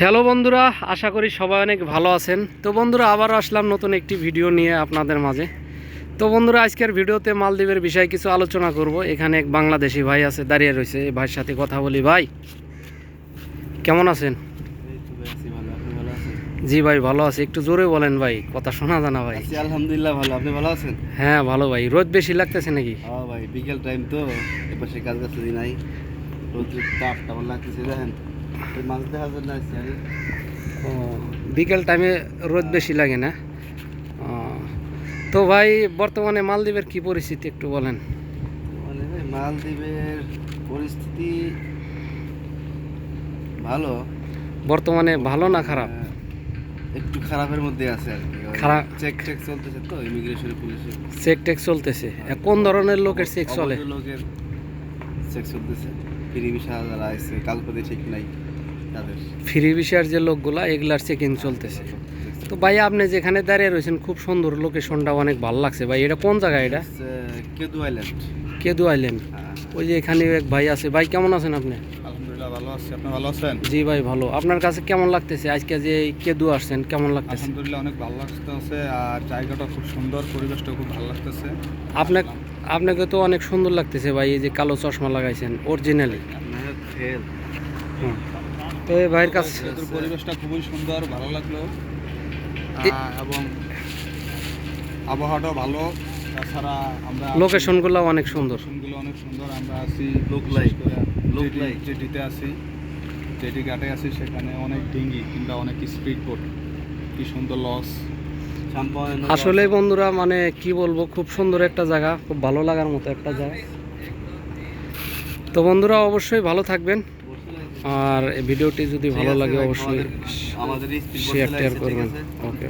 Hello বন্ধুরা আশা করি সবাই অনেক ভালো আছেন। তো বন্ধুরা আবারও আসলাম নতুন একটি ভিডিও নিয়ে আপনাদের মাঝে। তো বন্ধুরা আজকের ভিডিওতে মালদ্বীপের বিষয়ে কিছু আলোচনা করব। এখানে এক বাংলাদেশি ভাই আছে দাঁড়িয়ে রয়েছে। এই ভাইয়ের সাথে কথা বলি। ভাই কেমন আছেন? জি ভাই ভালো আছে। একটু জোরে বলেন ভাই কথা শোনা জানা ভাই। আলহামদুলিল্লাহ ভালো। আপনি ভালো আছেন? হ্যাঁ ভালো ভাই। রোদ বেশি লাগতেছে নাকি? হ্যাঁ ভাই বিকেল টাইম তো। এপাশে কাজ কাজ নাই। রোদ্রের তাপ টাপ লাগতেছে দেখেন। মাছ আমি ও বিকেল টাইমে রোদ বেশি লাগে না? তো ভাই বর্তমানে মালদ্বীপের কি পরিস্থিতি একটু বলেন। মালদ্বীপের পরিস্থিতি ভালো। বর্তমানে ভালো না খারাপ? আহ, একটু খারাপের মধ্যে আছে আর কি। খারাপ। চেক টেক চলতেছে তো ইমিগ্রেশন পুলিশের। চেক টেক চলতেছে। কোন ধরনের লোকের চেক চলে? লোকের চেক চলতেছে। ফ্রি ভিসা যারা আছে কাগজপত্র ঠিক নাই তাদের। ফ্রি ভিসার যে লোকগুলা এগুলার চেকিং চলতেছে। তো ভাই আপনি যেখানে দাঁড়িয়ে রয়েছেন খুব সুন্দর লোকেশনটা অনেক ভালো লাগছে। ভাই এটা কোন জায়গা এটা? কেদু আইল্যান্ড কেদু আইল্যান্ড ওই যে এখানে এক ভাই আছে। ভাই কেমন আছেন আপনি? ভালো আছি আপনি ভালো আছেন? জি ভাই ভালো। আপনার কাছে কেমন লাগতেছে? আজকে যে কেদু আসছেন কেমন লাগতেছে? আলহামদুলিল্লাহ অনেক ভালো লাগতেছে আর জায়গাটা খুব সুন্দর পরিবেশটা খুব ভালো লাগতেছে। আপনি আপনাকে তো অনেক সুন্দর লাগতেছে ভাই এই যে কালো চশমা লাগাইছেন অরিজিনালি ফেল তো এই ভাইয়ের কাছে পরিবেশটা খুবই সুন্দর ভালো লাগল। এবং আবহাওয়াটাও ভালো। তাছাড়া আমরা লোকেশনগুলো অনেক সুন্দর। লোকেশনগুলো অনেক সুন্দর আমরা আছি লোক লাইক, জেটিতে আছি জেটি ঘাটে আছি সেখানে অনেক ডিঙ্গি কিংবা অনেক স্পিড বোট কি সুন্দর লস। আসলে বন্ধুরা মানে কি বলব খুব সুন্দর একটা জায়গা খুব ভালো লাগার মতো একটা জায়গা। তো বন্ধুরা অবশ্যই ভালো থাকবেন। আর এই ভিডিওটি যদি ভালো লাগে অবশ্যই আমাদের শেয়ার টেয়ার করবেন। ওকে